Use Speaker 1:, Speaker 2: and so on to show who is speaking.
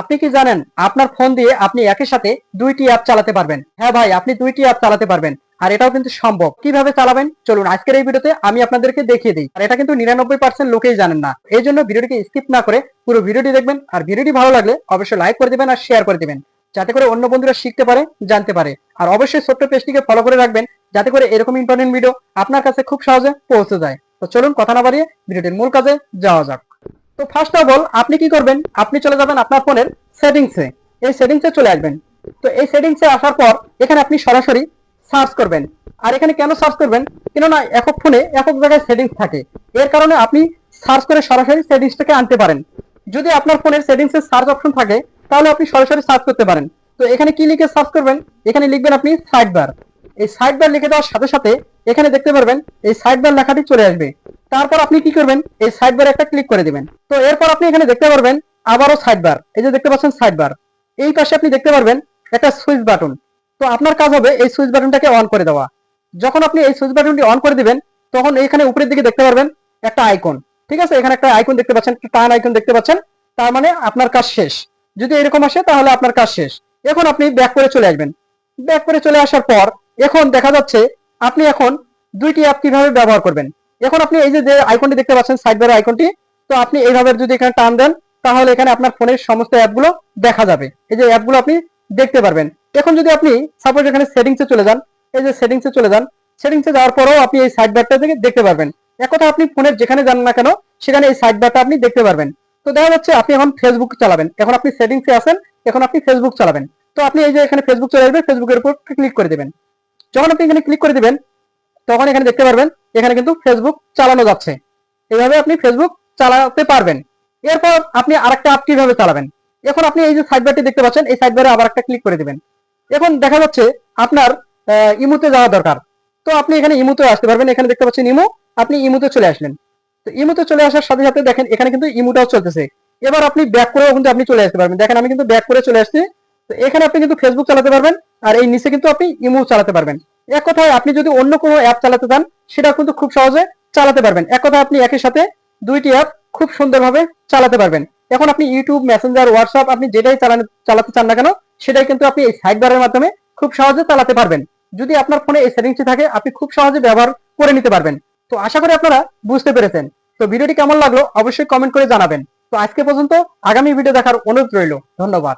Speaker 1: আপনি কি জানেন, আপনার ফোন দিয়ে আপনি একই সাথে দুইটি অ্যাপ চালাতে পারবেন। হ্যাঁ ভাই, আপনি দুইটি অ্যাপ চালাতে পারবেন, আর এটাও কিন্তু সম্ভব। কীভাবে চালাবেন? চলুন, আজকের এই ভিডিওতে আমি আপনাদেরকে দেখিয়ে দিই। আর এটা কিন্তু নিরানব্বই পার্সেন্ট লোকেই জানেন না। এই জন্য ভিডিওটিকে স্কিপ না করে পুরো ভিডিওটি দেখবেন, আর ভিডিওটি ভালো লাগলে অবশ্যই লাইক করে দিবেন আর শেয়ার করে দিবেন, যাতে করে অন্য বন্ধুরা শিখতে পারে, জানতে পারে। আর অবশ্যই ছোট্ট পেজটিকে ফলো করে রাখবেন, যাতে করে এরকম ইম্পর্টেন্ট ভিডিও আপনার কাছে খুব সহজে পৌঁছে যায়। তো চলুন, কথা না বাড়িয়ে ভিডিওটির মূল কাজে যাওয়া যাক। তো ফার্স্ট অফ অল আপনি কি করবেন? আপনি চলে যাবেন আপনার ফোনের সেটিংসে এই সেটিংসে চলে আসবেন। তো এই সেটিংসে আসার পর, এখানে আপনি সরাসরি সার্চ করবেন। আর এখানে কেন সার্চ করবেন? কেননা একক ফোনে একক জায়গায় সেটিংস থাকে। এর কারণে আপনি সার্চ করে সরাসরি সেটিংসটাকে আনতে পারেন। যদি আপনার ফোনের সেটিংসে সার্চ অপশন থাকে, তাহলে আপনি সরাসরি সার্চ করতে পারেন। তো এখানে কি লিখে সার্চ করবেন? এখানে লিখবেন আপনি সাইড বার এই সাইড বার লিখে দেওয়ার সাথে সাথে এখানে দেখতে পারবেন, এই সাইড বার লেখাটি চলে আসবে। তারপর আপনি কি করবেন? এই সাইড বার একটা ক্লিক করে দিবেন। তো এরপর আপনি এখানে দেখতে পারবেন আবারও সাইড বার এই যে দেখতে পাচ্ছেন সাইড বার এই পাশে আপনি দেখতে পারবেন একটা সুইচ বাটন তো আপনার কাজ হবে এই সুইচ বাটনটাকে অন করে দেওয়া। যখন আপনি এই সুইচ বাটনটি অন করে দিবেন, তখন এখানে উপরের দিকে দেখতে পারবেন একটা আইকন ঠিক আছে? এখানে একটা আইকন দেখতে পাচ্ছেন টান আইকন দেখতে পাচ্ছেন। তার মানে আপনার কাজ শেষ। যদি এরকম আসে, তাহলে আপনার কাজ শেষ। এখন আপনি ব্যাক করে চলে আসবেন। ব্যাক করে চলে আসার পর, এখন দেখা যাচ্ছে আপনি এখন দুইটি অ্যাপ কীভাবে ব্যবহার করবেন? এখন আপনি এই যে আইকনটি দেখতে পাচ্ছেন সাইড বারের আইকনটি তো আপনি এইভাবে যদি এখানে টান দেন, তাহলে এখানে আপনার ফোনের সমস্ত অ্যাপগুলো দেখা যাবে। এই যে অ্যাপগুলো আপনি দেখতে পারবেন। এখন যদি আপনি সাপোজ এখানে সেটিংসে চলে যান, এই যে সেটিংসে চলে যান সেটিংসে যাওয়ার পরেও আপনি এই সাইড বারটা থেকে দেখতে পারবেন। এক কথা আপনি ফোনের যেখানে যান না কেন, সেখানে এই সাইড বারটা আপনি দেখতে পারবেন। তো দেখা যাচ্ছে আপনি এখন ফেসবুক চালাবেন। এখন আপনি সেটিংসে আসেন এখন আপনি ফেসবুক চালাবেন। তো আপনি এই যে এখানে ফেসবুক চলে আসবে ফেসবুকের উপর ক্লিক করে দিবেন। যখন আপনি এখানে ক্লিক করে দিবেন তখন এখানে দেখতে পারবেন, এখানে কিন্তু ফেসবুক চালানো যাচ্ছে। এইভাবে আপনি ফেসবুক চালাতে পারবেন। এরপর আপনি আরেকটা অ্যাপ কীভাবে চালাবেন? এখন আপনি এই যে সাইড বারটি দেখতে পাচ্ছেন, এই সাইড বারে আবার একটা ক্লিক করে দিবেন। এখন দেখা যাচ্ছে আপনার ইমুতে যাওয়া দরকার। তো আপনি এখানে ইমুতে আসতে পারবেন। এখানে দেখতে পাচ্ছেন ইমু, আপনি ইমুতে চলে আসলেন। তো ইমুতে চলে আসার সাথে সাথে দেখেন, এখানে কিন্তু ইমুটাও চলতেছে। এবার আপনি ব্যাক করেও কিন্তু আপনি চলে আসতে পারবেন। দেখেন আমি কিন্তু ব্যাক করে চলে আসছি। তো এখানে আপনি কিন্তু ফেসবুক চালাতে পারবেন, আর এই নিচে কিন্তু আপনি ইমু চালাতে পারবেন। এক কথায় আপনি যদি অন্য কোনো অ্যাপ চালাতে চান, সেটা কিন্তু খুব সহজে চালাতে পারবেন। এক কথায় আপনি একই সাথে দুইটি অ্যাপ খুব সুন্দরভাবে চালাতে পারবেন। এখন আপনি ইউটিউব মেসেঞ্জার হোয়াটসঅ্যাপ আপনি যেটাই চালানো, চালাতে চান না কেন, সেটাই কিন্তু আপনি এই সাইড বারের মাধ্যমে খুব সহজে চালাতে পারবেন। যদি আপনার ফোনে এই সেটিংসটি থাকে, আপনি খুব সহজে ব্যবহার করে নিতে পারবেন। তো আশা করি আপনারা বুঝতে পেরেছেন। তো ভিডিওটি কেমন লাগল, অবশ্যই কমেন্ট করে জানাবেন। তো আজকে পর্যন্ত আগামী ভিডিও দেখার অনুরোধ রইল। ধন্যবাদ।